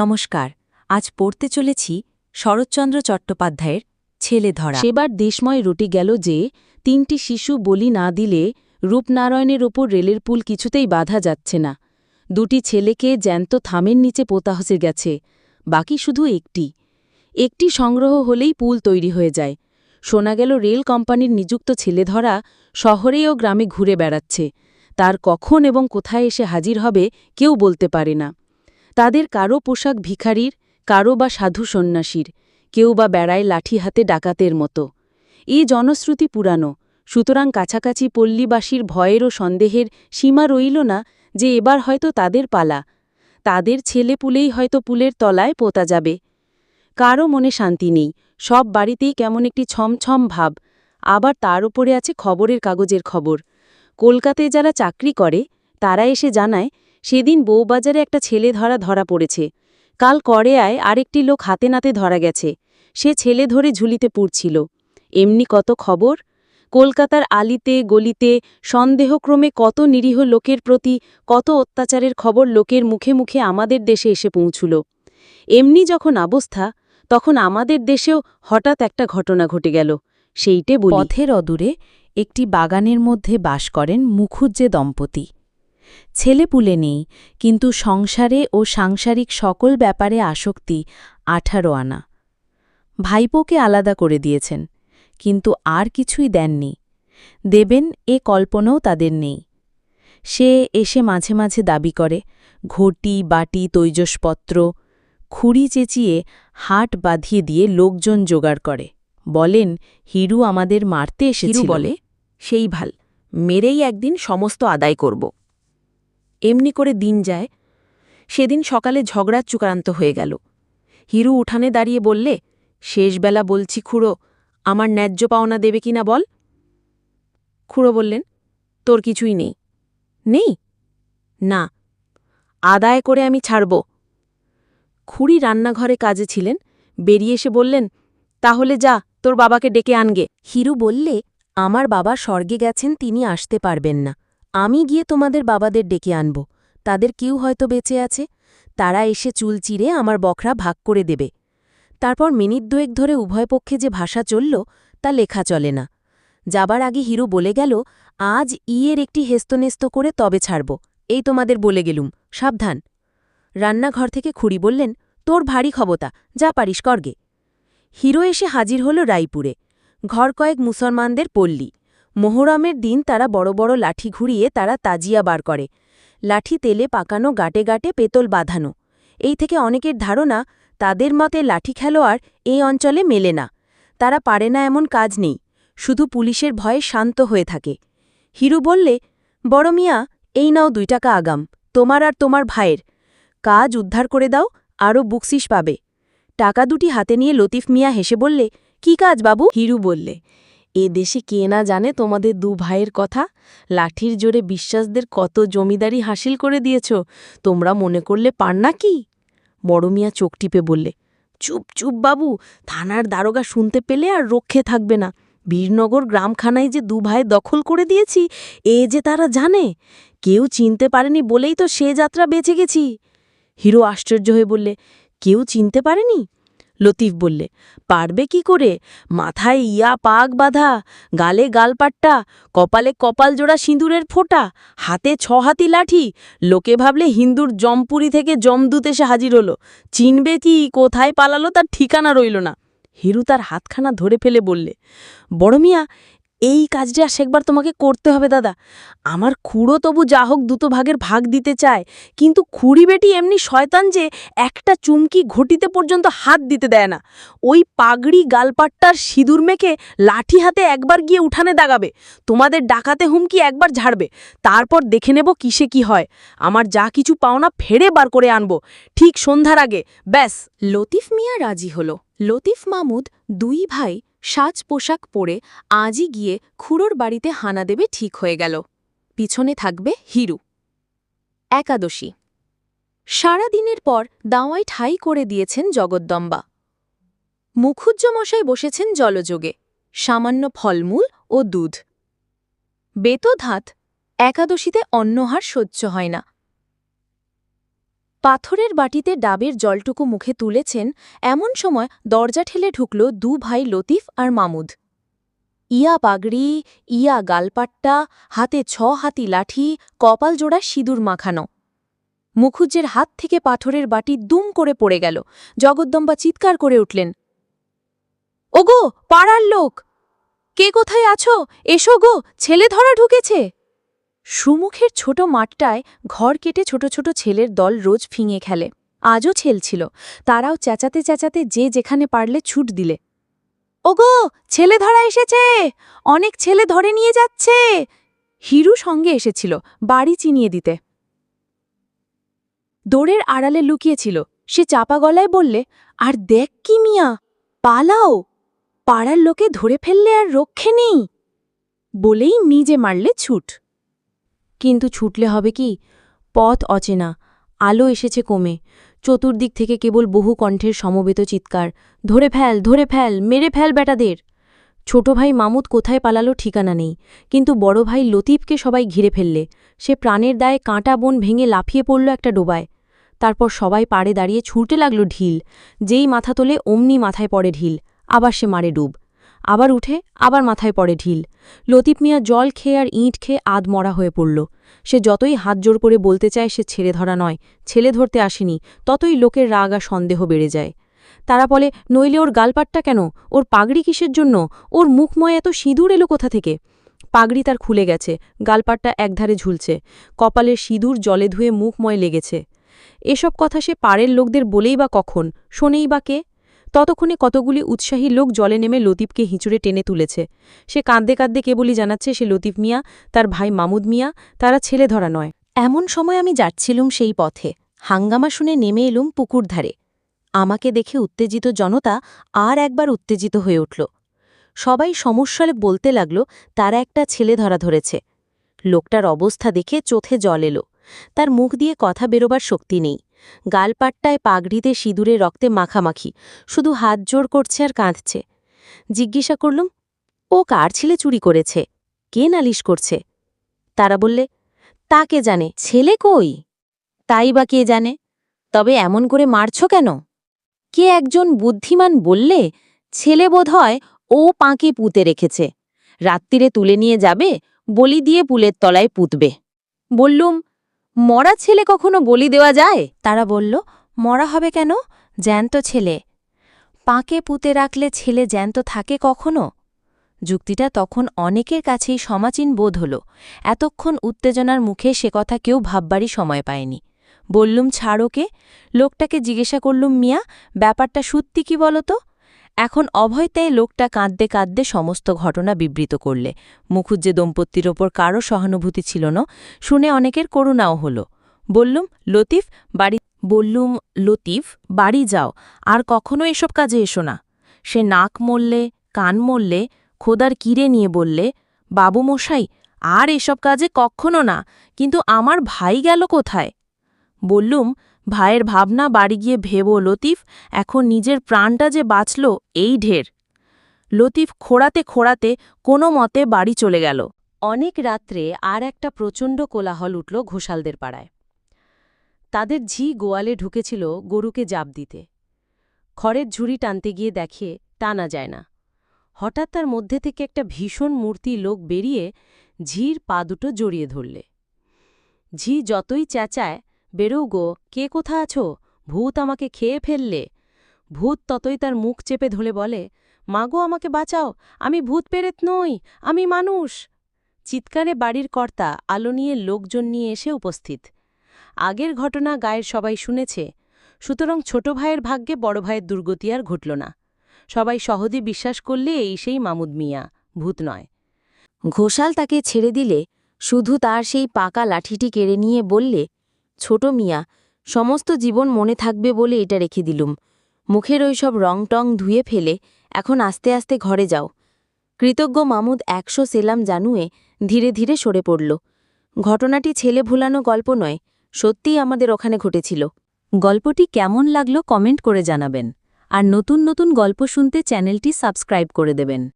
নমস্কার, আজ পড়তে চলেছি শরৎচন্দ্র চট্টোপাধ্যায়ের ছেলে ধরা। সেবার দেশময় রুটি গেল যে, তিনটি শিশু বলি না দিলে রূপনারায়ণের ওপর রেলের পুল কিছুতেই বাধা যাচ্ছে না। দুটি ছেলেকে জ্যান্ত থামের নিচে পোতা হসে গেছে, বাকি শুধু একটি। একটি সংগ্রহ হলেই পুল তৈরি হয়ে যায়। শোনা গেল রেল কোম্পানির নিযুক্ত ছেলে ধরা শহরে ও গ্রামে ঘুরে বেড়াচ্ছে। তার কখন এবং কোথায় এসে হাজির হবে কেউ বলতে পারে না। তাদের কারও পোশাক ভিখারির, কারও বা সাধু সন্ন্যাসীর, কেউ বা বেড়ায় লাঠি হাতে ডাকাতের মতো। এই জনশ্রুতি পুরানো, সুতরাং কাছাকাছি পল্লীবাসীর ভয়ের ও সন্দেহের সীমা রইল না যে এবার হয়তো তাদের পালা। তাদের ছেলে পুলেই হয়তো পুলের তলায় পোতা যাবে। কারও মনে শান্তি নেই, সব বাড়িতেই কেমন একটি ছমছম ভাব। আবার তার উপরে আছে খবরের কাগজের খবর। কলকাতায় যারা চাকরি করে, তারা এসে জানায় সেদিন বউবাজারে একটা ছেলে ধরা ধরা পড়েছে। কাল করেয়ায় আরেকটি লোক হাতে নাতে ধরা গেছে। সে ছেলে ধরে ঝুলিতে পুড়ছিল। এমনি কত খবর? কলকাতার আলিতে, গলিতে সন্দেহক্রমে কত নিরীহ লোকের প্রতি, কত অত্যাচারের খবর লোকের মুখে মুখে আমাদের দেশে এসে পৌঁছুল। এমনি যখন অবস্থা, তখন আমাদের দেশেও হঠাৎ একটা ঘটনা ঘটে গেল। সেইটে পথের অদূরে একটি বাগানের মধ্যে বাস করেন মুখুজ্জে দম্পতি। ছেলেপুলে নেই, কিন্তু সংসারে ও সাংসারিক সকল ব্যাপারে আসক্তি আঠারো আনা। ভাইপোকে আলাদা করে দিয়েছেন, কিন্তু আর কিছুই দেননি। দেবেন এ কল্পনাও তাদের নেই। সে এসে মাঝে মাঝে দাবি করে, ঘটি, বাটি, তৈজসপত্র, খুঁড়ি চেঁচিয়ে হাট বাঁধিয়ে দিয়ে লোকজন জোগাড় করে। বলেন, হিরু আমাদের মারতে এসেছিল। বলে, সেই ভালো, মেরেই একদিন সমস্ত আদায় করব। এমনি করে দিন যায়, সেদিন সকালে ঝগড়া চুকারান্ত হয়ে গেল। হিরু উঠানে দাঁড়িয়ে বললে, শেষবেলা বলছি খুড়ো, আমার ন্যায্য পাওনা দেবে কিনা বল? খুড়ো বললেন, তোর কিছুই নেই। নেই? না, আদায় করে আমি ছাড়ব। খুড়ি রান্নাঘরে কাজে ছিলেন, বেরিয়ে এসে বললেন, তাহলে যা, তোর বাবাকে ডেকে আনগে। হিরু বললে, আমার বাবা স্বর্গে গেছেন, তিনি আসতে পারবেন না। আমি গিয়ে তোমাদের বাবাদের ডেকে আনব। তাদের কেউ হয়তো বেঁচে আছে। তারা এসে চুল চিরে আমার বখরা ভাগ করে দেবে। তারপর মিনিট দুয়েক ধরে উভয় পক্ষে যে ভাষা চলল, তা লেখা চলে না। যাবার আগে হিরু বলে গেল, আজ ইয়ের একটি হেস্তনেস্ত করে তবে ছাড়ব। এই তোমাদের বলে গেলুম, সাবধান। রান্নাঘর থেকে খুড়ি বললেন, তোর ভারী ক্ষমতা, যা পারিস করগে হিরো এসে হাজির হল রায়পুরে। ঘর কয়েক মুসলমানদের পল্লী। মোহরমের দিন তারা বড় বড় লাঠি ঘুরিয়ে তারা তাজিয়া বার করে। লাঠি তেলে পাকানো, গাটে গাটে পেতল বাঁধানো। এই থেকে অনেকের ধারণা, তাদের মতে লাঠি খেলোয়াড় এই অঞ্চলে মেলে না। তারা পারে না এমন কাজ নেই। শুধু পুলিশের ভয়ে শান্ত হয়ে থাকে। হিরু বললে, বড় মিয়া, এই নাও দুই টাকা আগাম। তোমার আর তোমার ভাইয়ের। কাজ উদ্ধার করে দাও, আরও বুকসিস পাবে। টাকা দুটি হাতে নিয়ে লতিফ মিয়া হেসে বললে, কি কাজ বাবু? হিরু বললে এ দেশে কে না জানে তোমাদের দু ভাইয়ের কথা? লাঠির জোরে বিশ্বাসদের কত জমিদারি হাসিল করে দিয়েছ? তোমরা মনে করলে পার না কি? বড় মিয়া চোখ টিপে বললে, চুপ চুপ বাবু, থানার দারোগা শুনতে পেলে আর রক্ষে থাকবে না। বীরনগর গ্রামখানায় যে দু ভাই দখল করে দিয়েছি, এ যে তারা জানে। কেউ চিনতে পারেনি বলেই তো সে যাত্রা বেঁচে গেছি। হিরো আশ্চর্য হয়ে বললে, কেউ চিনতে পারেনি? লতিফ বললে, পারবে কি করে? মাথায় ইয়া পাক বাঁধা, গালে গালপাট্টা, কপালে কপাল জোড়া সিঁদুরের ফোঁটা, হাতে ছ হাতি লাঠি, লোকে ভাবলে হিন্দুর জমপুরি থেকে জমদূত এসে হাজির হলো। চিনবে কি, কোথায় পালালো তার ঠিকানা রইল না। হিরু তার হাতখানা ধরে ফেলে বললে, বড় মিয়া এই কাজটা শেখবার তোমাকে করতে হবে, দাদা। আমার খুঁড়ো তবু যা হোক দুটো ভাগের ভাগ দিতে চায়, কিন্তু খুঁড়ি বেটি এমনি শয়তান যে একটা চুমকি ঘটিতে পর্যন্ত হাত দিতে দেয় না। ওই পাগড়ি গালপাট্টার সিঁদুর মেখে লাঠি হাতে একবার গিয়ে উঠানে দাগাবে। তোমাদের ডাকাতে হুমকি একবার ঝাড়বে। তারপর দেখে নেব কিসে কি হয়। আমার যা কিছু পাওনা ফেরে বার করে আনব। ঠিক সন্ধ্যার আগে। ব্যাস। লতিফ মিয়া রাজি হল। লতিফ মামুদ, দুই ভাই সাজ পোশাক পরে আজই গিয়ে খুড়োর বাড়িতে হানা দেবে ঠিক হয়ে গেল। পিছনে থাকবে হিরু। একাদশী। সারা দিনের পর দাওয়াই ঠাই করে দিয়েছেন জগদ্দম্বা। মুখুজ্জমশায় বসেছেন জলযোগে, সামান্য ফলমূল ও দুধ। বেতধাত একাদশীতে অন্নহার সহ্য হয় না। পাথরের বাটিতে ডাবের জলটুকু মুখে তুলেছেন, এমন সময় দরজা ঠেলে ঢুকল দু ভাই লতিফ আর মামুদ। ইয়া পাগড়ি, ইয়া গালপাট্টা, হাতে ছ হাতি লাঠি, কপাল জোড়া সিঁদুর মাখানো। মুখুজ্জের হাত থেকে পাথরের বাটি দুম করে পড়ে গেল। জগদ্দম্বা চিৎকার করে উঠলেন, ওগো, পাড়ার লোক! কে কোথায় আছো? এসো গো, ছেলে ধরা ঢুকেছে! সুমুখের ছোট মাঠটায় ঘর কেটে ছোট ছোট ছেলের দল রোজ ফিঙে খেলে। আজও ছেল ছিল। তারাও চেঁচাতে চেঁচাতে যে যেখানে পারলে ছুট দিলে। ওগো, ছেলে ধরা এসেছে! অনেক ছেলে ধরে নিয়ে যাচ্ছে! হিরু সঙ্গে এসেছিল, বাড়ি চিনিয়ে দিতে। দৌড়ের আড়ালে লুকিয়েছিল। সে চাপা গলায় বললে, আর দেখ কি মিয়া, পালাও! পাড়ার লোকে ধরে ফেললে আর রক্ষে নেই! বলেই নিজে মারলে ছুট। কিন্তু ছুটলে হবে কি? পথ অচেনা, আলো এসেছে কমে, চতুর্দিক থেকে কেবল বহু কণ্ঠের সমবেত চিৎকার, ধরে ফেল ধরে ফেল, মেরে ফেল বেটাদের ছোট ভাই মামুদ কোথায় পালালো ঠিকানা নেই, কিন্তু বড় ভাই লতিফকে সবাই ঘিরে ফেললে। সে প্রাণের দায়ে কাঁটা বন ভেঙে লাফিয়ে পড়ল একটা ডোবায়। তারপর সবাই পাড়ে দাঁড়িয়ে ছুটতে লাগল ঢিল, যেই মাথা তোলে অমনি মাথায় পড়ে ঢিল, আবার সে মারে ডুব। আবার উঠে আবার মাথায় পড়ে ঢিল। লতিফ মিয়া জল খেয়ে আর ইঁট খেয়ে আধ মরা হয়ে পড়ল। সে যতই হাত জোর করে বলতে চায় সে ছেড়ে ধরা নয়, ছেলে ধরতে আসেনি, ততই লোকের রাগ আর সন্দেহ বেড়ে যায়। তারা বলে, নইলে ওর গালপাটটা কেন? ওর পাগড়ি কিসের জন্য? ওর মুখময় এত সিঁদুর এলো কোথা থেকে? পাগড়ি তার খুলে গেছে, গালপাটটা একধারে ঝুলছে, কপালের সিঁদুর জলে ধুয়ে মুখময় লেগেছে। এসব কথা সে পাড়ের লোকদের বলেই বা কখন, শোনেই বা কে? ততক্ষণে কতগুলি উৎসাহী লোক জলে নেমে লতিফকে হিঁচুড়ে টেনে তুলেছে। সে কাঁদতে কাঁদতে কেবলই জানাচ্ছে, সে লতিফ মিয়া, তার ভাই মামুদ মিয়া, তারা ছেলে ধরা নয়। এমন সময় আমি যাচ্ছিলুম সেই পথে। হাঙ্গামা শুনে নেমে এলুম পুকুর ধারে। আমাকে দেখে উত্তেজিত জনতা আর একবার উত্তেজিত হয়ে উঠল। সবাই সমস্যালে বলতে লাগল, তারা একটা ছেলে ধরা ধরেছে। লোকটার অবস্থা দেখে চোথে জল এলো। তার মুখ দিয়ে কথা বেরোবার শক্তি নেই। গালপাট্টায় পাগড়িতে সিঁদুরে রক্তে মাখামাখি, শুধু হাত জোর করছে আর কাঁদছে। জিজ্ঞাসা করলুম, ও কার ছেলে চুরি করেছে? কে নালিশ করছে? তারা বললে তাকে জানে? ছেলে কই? তাই বা কে জানে? তবে এমন করে মারছ কেন? কে একজন বুদ্ধিমান বললে ছেলে বোধ হয় ও পাঁকে পুঁতে রেখেছে। রাত্রিরে তুলে নিয়ে যাবে, বলি দিয়ে পুলের তলায় পুঁতবে। বললুম মরা ছেলে কখনো বলি দেওয়া যায়? তারা বলল, মরা হবে কেন? জ্যান্ত ছেলে। পাঁকে পুঁতে রাখলে ছেলে জ্যান্ত থাকে কখনো? যুক্তিটা তখন অনেকের কাছেই সমাচীন বোধ হল। এতক্ষণ উত্তেজনার মুখে সে কথা কেউ ভাববারই সময় পায়নি। বললুম ছাড়োকে লোকটাকে জিজ্ঞাসা করলুম, মিয়া, ব্যাপারটা সত্যি কি বলতো? এখন অভয়তায় লোকটা কাঁদতে কাঁদতে সমস্ত ঘটনা বিবৃত করলে। মুখুজ্জে দম্পতির ওপর কারও সহানুভূতি ছিল না, শুনে অনেকের করুণাও হল। বললুম, লতিফ, বাড়ি বললুম, লতিফ, বাড়ি যাও, আর কখনো এসব কাজে এসো না। সে নাক মরলে কান মরলে খোদার কিরে নিয়ে বললে, বাবু মশাই, আর এসব কাজে কখনো না, কিন্তু আমার ভাই গেল কোথায়? বললুম ভাইয়ের ভাবনা, বাড়ি গিয়ে ভেব, লতিফ, এখন নিজের প্রাণটা যে বাঁচল, এই ঢের। লতিফ খোড়াতে খোড়াতে কোনো মতে বাড়ি চলে গেল। অনেক রাত্রে আর একটা প্রচণ্ড কোলাহল উঠল ঘোষালদের পাড়ায়। তাদের ঝি গোয়ালে ঢুকেছিল গরুকে জাপ দিতে। খড়ের ঝুড়ি টানতে গিয়ে দেখে টানা যায় না। হঠাৎ তার মধ্যে থেকে একটা ভীষণ মূর্তি লোক বেরিয়ে ঝির পা দুটো জড়িয়ে ধরলে। ঝি যতই চেঁচায় বেরো গো কে কোথা আছো? ভূত আমাকে খেয়ে ফেললে। ভূত ততই তার মুখ চেপে ধরে বলে, মাগো, আমাকে বাঁচাও, আমি ভূত পেরেত নই, আমি মানুষ। চিৎকারে বাড়ির কর্তা আলো নিয়ে লোকজন নিয়ে এসে উপস্থিত। আগের ঘটনা গায়ের সবাই শুনেছে। সুতরাং ছোট ভাইয়ের ভাগ্যে বড় ভাইয়ের দুর্গতি আর ঘটল না। সবাই সহজে বিশ্বাস করলে এই সেই মামুদ মিয়া, ভূত নয়। ঘোষাল তাকে ছেড়ে দিলে, শুধু তার সেই পাকা লাঠিটি কেড়ে নিয়ে বললে ছোট মিয়া, সমস্ত জীবন মনে থাকবে বলে এটা রেখে দিলুম। মুখের ওই সব রং টং ধুয়ে ফেলে এখন আস্তে আস্তে ঘরে যাও। কৃতজ্ঞ মামুদ একশো সেলাম জানুয়ে ধীরে ধীরে সরে পড়ল। ঘটনাটি ছেলে ভুলানো গল্প নয়, সত্যিই আমাদের ওখানে ঘটেছিল। গল্পটি কেমন লাগল কমেন্ট করে জানাবেন। আর নতুন নতুন গল্প শুনতে চ্যানেলটি সাবস্ক্রাইব করে দেবেন।